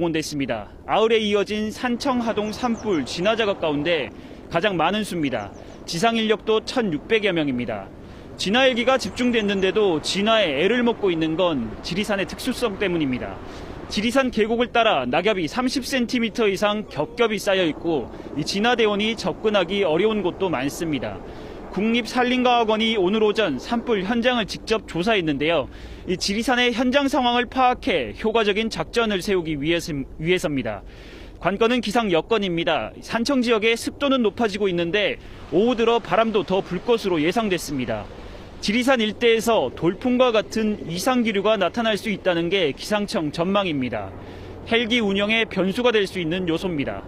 동원됐습니다. 아울에 이어진 산청 하동 산불 진화 작업 가운데 가장 많은 수입니다. 지상 인력도 1,600여 명입니다. 진화 헬기가 집중됐는데도 진화에 애를 먹고 있는 건 지리산의 특수성 때문입니다. 지리산 계곡을 따라 낙엽이 30cm 이상 겹겹이 쌓여 있고 이 진화대원이 접근하기 어려운 곳도 많습니다. 국립산림과학원이 오늘 오전 산불 현장을 직접 조사했는데요. 이 지리산의 현장 상황을 파악해 효과적인 작전을 세우기 위해서, 위해서입니다. 관건은 기상 여건입니다. 산청 지역의 습도는 높아지고 있는데 오후 들어 바람도 더 불 것으로 예상됐습니다. 지리산 일대에서 돌풍과 같은 이상 기류가 나타날 수 있다는 게 기상청 전망입니다. 헬기 운영에 변수가 될 수 있는 요소입니다.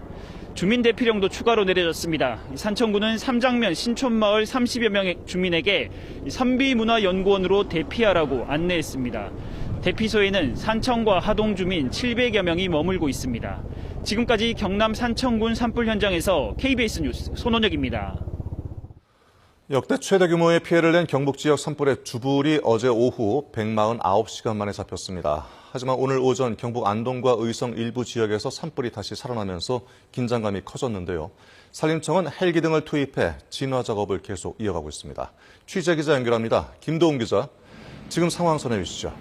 주민 대피령도 추가로 내려졌습니다. 산청구는 삼장면 신촌마을 30여 명의 주민에게 선비문화연구원으로 대피하라고 안내했습니다. 대피소에는 산청과 하동 주민 700여 명이 머물고 있습니다. 지금까지 경남 산청군 산불 현장에서 KBS 뉴스 손원혁입니다. 역대 최대 규모의 피해를 낸 경북 지역 산불의 주불이 어제 오후 149시간 만에 잡혔습니다. 하지만 오늘 오전 경북 안동과 의성 일부 지역에서 산불이 다시 살아나면서 긴장감이 커졌는데요. 산림청은 헬기 등을 투입해 진화 작업을 계속 이어가고 있습니다. 취재 기자 연결합니다. 김도훈 기자, 지금 상황 전해 주시죠.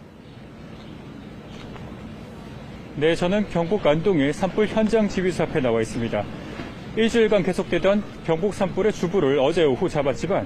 네, 저는 경북 안동의 산불 현장 지휘소 앞에 나와 있습니다. 일주일간 계속되던 경북 산불의 주부를 어제 오후 잡았지만